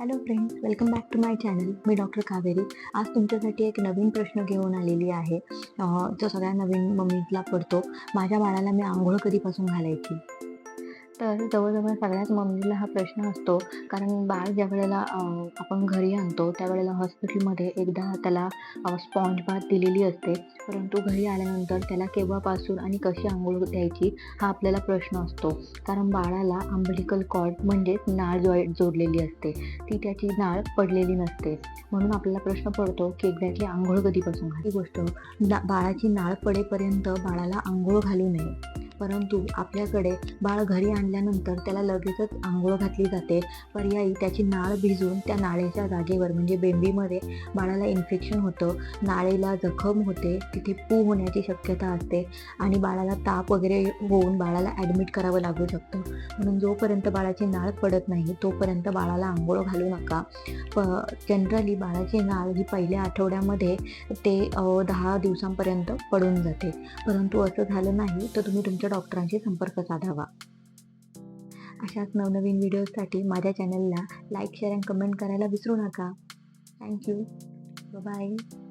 Hello friends welcome back to my channel me doctor Kaveri. आज तुमच्यासाठी एक नवीन प्रश्न घेऊन आलेली आहे. जो सगळ्या नवीन मम्मीला पडतो. माझ्या बाळाला मी आंघोळ कधीपासून घालायची? तर जवळजवळ सगळ्याच मम्मीला हा प्रश्न असतो. कारण बाळ ज्या वेळेला आपण घरी आणतो त्यावेळेला हॉस्पिटलमध्ये एकदा त्याला स्पॉन्ज बाथ दिलेली असते. परंतु घरी आल्यानंतर त्याला केव्हापासून आणि कशी आंघोळ द्यायची हा आपल्याला प्रश्न असतो. कारण बाळाला अंबलिकल कॉर्ड म्हणजेच नाळ जो जोडलेली असते. ती त्याची नाळ पडलेली नसते. म्हणून आपल्याला प्रश्न पडतो की एक्झॅक्टली आंघोळ कधीपासून? ही गोष्ट ना बाळाची नाळ पडेपर्यंत बाळाला आंघोळ घालू नये. परंतु आपल्याकडे बाळ घरी आणल्यानंतर त्याला लगेचच आंघोळ घातली जाते. पर्यायी त्याची नाळ भिजून त्या नाळेच्या जागेवर म्हणजे बेंबीमध्ये बाळाला इन्फेक्शन होतं नाळेला जखम होते तिथे पू होण्याची शक्यता असते आणि बाळाला ताप वगैरे होऊन बाळाला ॲडमिट करावं लागू शकतं. म्हणून जोपर्यंत बाळाची नाळ पडत नाही तोपर्यंत बाळाला आंघोळ घालू नका. प जनरली बाळाची नाळ ही पहिल्या आठवड्यामध्ये ते दहा दिवसांपर्यंत पडून जाते. परंतु असं झालं नाही तर तुम्ही तुमच्या डॉक्टरांशी संपर्क साधावा. अशाच नवनवीन व्हिडिओसाठी माझ्या चॅनलला लाईक शेअर अँड कमेंट करायला विसरू नका. Thank you. बाय.